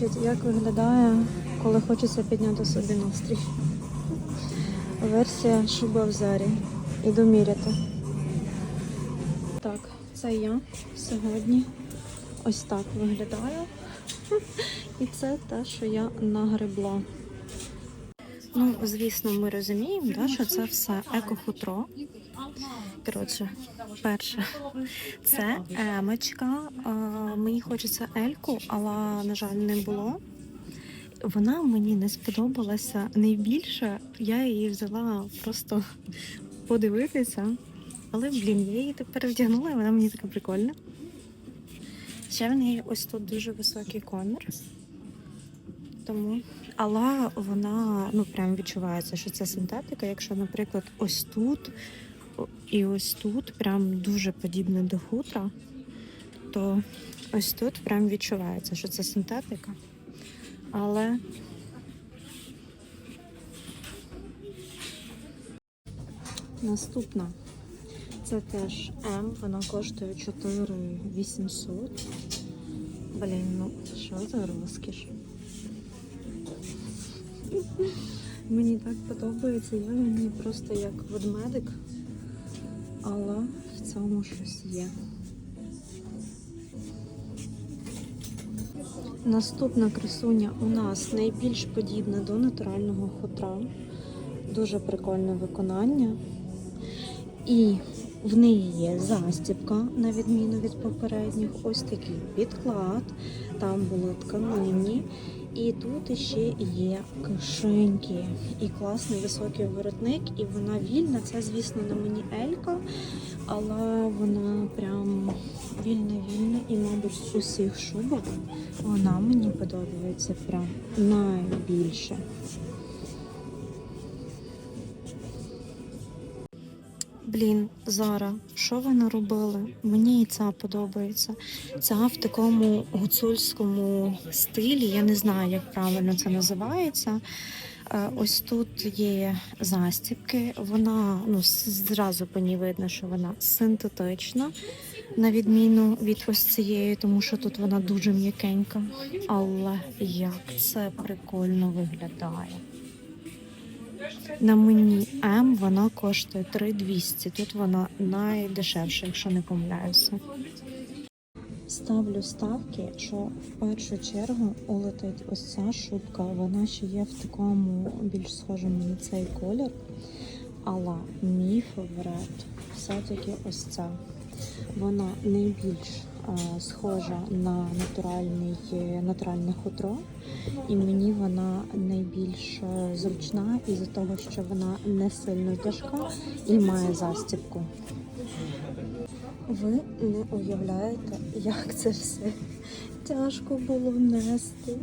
Як виглядає, коли хочеться підняти собі настрій? Версія шуба в зарі. Іду міряти. Так, це я сьогодні. Ось так виглядаю. І це те, що я нагребла. Ну, звісно, ми розуміємо, да, що це все екохутро. Коротше, перше, це емочка. Е, Мені хочеться ельку, але, на жаль, не було. Вона мені не сподобалася найбільше. Я її взяла просто подивитися. Але, блін, я її тепер вдягнула, і вона мені така прикольна. Ще в неї ось тут дуже високий комір. Тому, але вона ну прям відчувається, що це синтетика. Якщо, наприклад, ось тут і ось тут прям дуже подібне до хутра, то ось тут прям відчувається, що це синтетика. Але наступна. Це теж М, вона коштує 4800. Блін, ну що за розкіш? Мені так подобається, я ній просто як ведмедик, але в цьому щось є. Наступна красуня у нас найбільш подібна до натурального хутра. Дуже прикольне виконання. І в неї є застібка, на відміну від попередніх. Ось такий підклад. Там були тканинні. І тут ще є кишеньки. І класний високий воротник, і вона вільна. Це, звісно, на мені Елька, але вона прям вільна-вільна. І, мабуть, з усіх шубок вона мені подобається прям найбільше. Блін, Зара, що ви наробили? Мені і ця подобається. Ця в такому гуцульському стилі. Я не знаю, як правильно це називається. Е, Ось тут є застібки. Вона ну зразу по ній видно, що вона синтетична, на відміну від ось цієї, тому що тут вона дуже м'якенька. Але як це прикольно виглядає. На мені М вона коштує 3200. Тут вона найдешевша, якщо не помиляюся. Ставлю ставки, що в першу чергу улетить ось ця шубка. Вона ще є в такому більш схожому на цей колір. Але мій фаворит все-таки ось ця. Вона найбільш схожа на натуральний, натуральне хутро. І мені вона найбільш е, зручна із-за того, що вона не сильно тяжка і має застібку. Ви не уявляєте, як це все тяжко було нести.